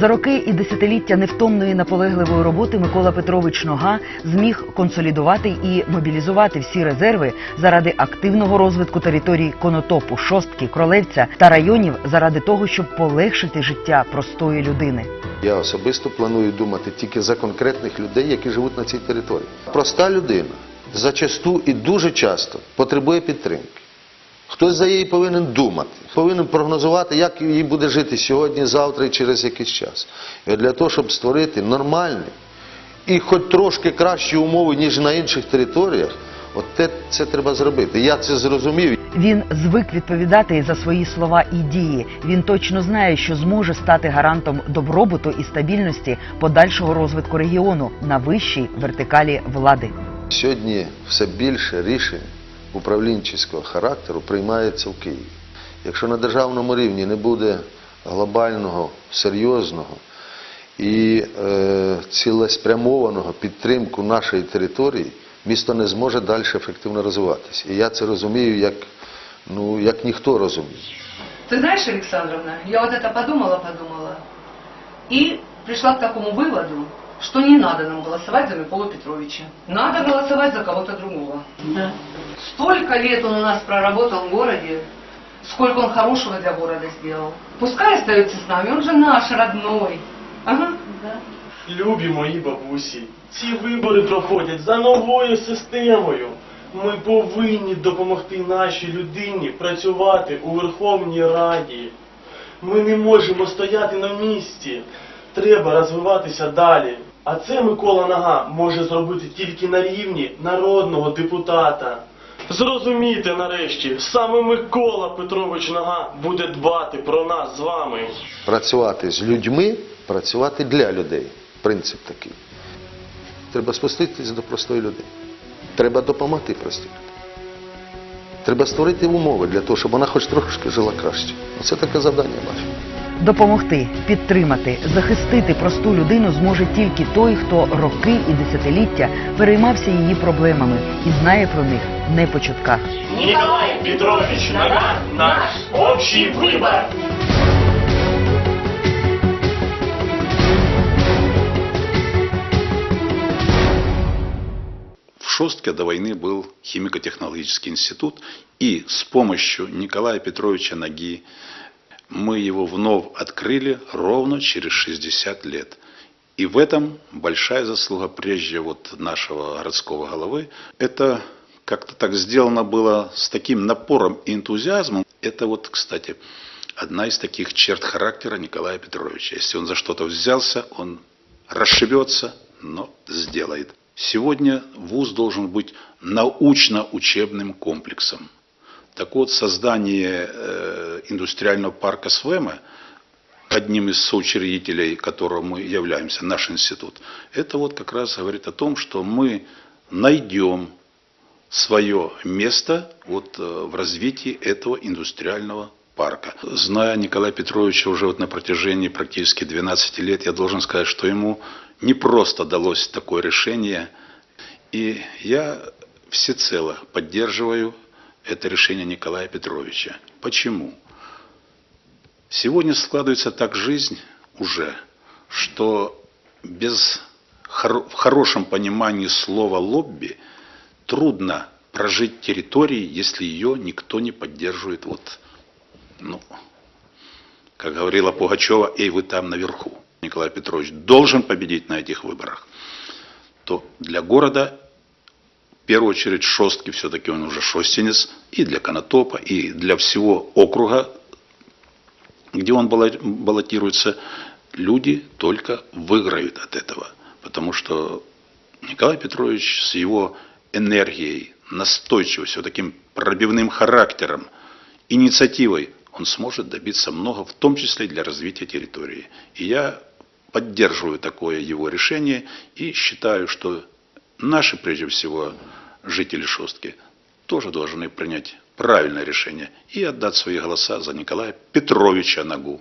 За роки і десятиліття невтомної наполегливої роботи Микола Петрович Нога зміг консолідувати і мобілізувати всі резерви заради активного розвитку територій Конотопу, Шостки, Кролевця та районів заради того, щоб полегшити життя простої людини. Я особисто планую думати тільки за конкретних людей, які живуть на цій території. Проста людина зачасту і дуже часто потребує підтримки. Хтось за її повинен думати, повинен прогнозувати, як їй буде жити сьогодні, завтра і через якийсь час. І от для того, щоб створити нормальні і хоч трошки кращі умови, ніж на інших територіях, от те, це треба зробити. Я це зрозумів. Він звик відповідати за свої слова і дії. Він точно знає, що зможе стати гарантом добробуту і стабільності подальшого розвитку регіону на вищій вертикалі влади. Сьогодні все більше рішень управлінчого характеру приймається в Києві. Якщо на державному рівні не буде глобального, серйозного і е, цілеспрямованого підтримку нашої території, місто не зможе далі ефективно розвиватися. І я це розумію як, ну, як ніхто розуміє. Ты знаешь, Александровна, я вот это подумала, подумала, и пришла к такому выводу, что не надо нам голосовать за Миколу Петровича. Надо голосовать за кого-то другого. Да. Столько лет он у нас проработал в городе, сколько он хорошего для города сделал. Пускай остается с нами, он же наш, родной. Ага. Да. Любі мої бабусі, ці вибори проходять за новою системою. Ми повинні допомогти нашій людині працювати у Верховній Раді. Ми не можемо стояти на місці. Треба розвиватися далі. А це Микола Нага може зробити тільки на рівні народного депутата. Зрозумійте нарешті, саме Микола Петрович Нага буде дбати про нас з вами. Працювати з людьми, працювати для людей. Принцип такий. Треба спуститися до простої людини. Треба допомогти простій людині. Треба створити умови для того, щоб вона хоч трошки жила краще. Оце таке завдання бачу. Допомогти, підтримати, захистити просту людину зможе тільки той, хто роки і десятиліття переймався її проблемами і знає про них не по чутках. Николай Петрович Нога, наш общий выбор. В Шостке до войны был химико-технологический институт, и с помощью Николая Петровича Ноги мы его вновь открыли ровно через 60 лет. И в этом большая заслуга прежде вот нашего городского головы. Это как-то так сделано было с таким напором и энтузиазмом. Это вот, кстати, одна из таких черт характера Николая Петровича. Если он за что-то взялся, он расшибется, но сделает. Сегодня ВУЗ должен быть научно-учебным комплексом. Так вот, создание э, индустриального парка СВЭМа, одним из соучредителей которого мы являемся, наш институт, это вот как раз говорит о том, что мы найдем свое место вот, э, в развитии этого индустриального парка. Зная Николая Петровича уже вот на протяжении практически 12 лет, я должен сказать, что ему не просто далось такое решение. И я всецело поддерживаю это решение Николая Петровича. Почему? Сегодня складывается так жизнь уже, что без в хорошем понимании слова лобби трудно прожить территории, если ее никто не поддерживает. Вот, ну, как говорила Пугачева, эй, вы там наверху. Николай Петрович должен победить на этих выборах. То для города, в первую очередь, Шостки, все-таки он уже шостенец, и для Конотопа, и для всего округа, где он баллотируется, люди только выиграют от этого. Потому что Николай Петрович с его энергией, настойчивостью, таким пробивным характером, инициативой, он сможет добиться много, в том числе для развития территории. И я поддерживаю такое его решение и считаю, что наши, прежде всего, жители Шостки, тоже должны принять правильное решение и отдать свои голоса за Николая Петровича Нагу.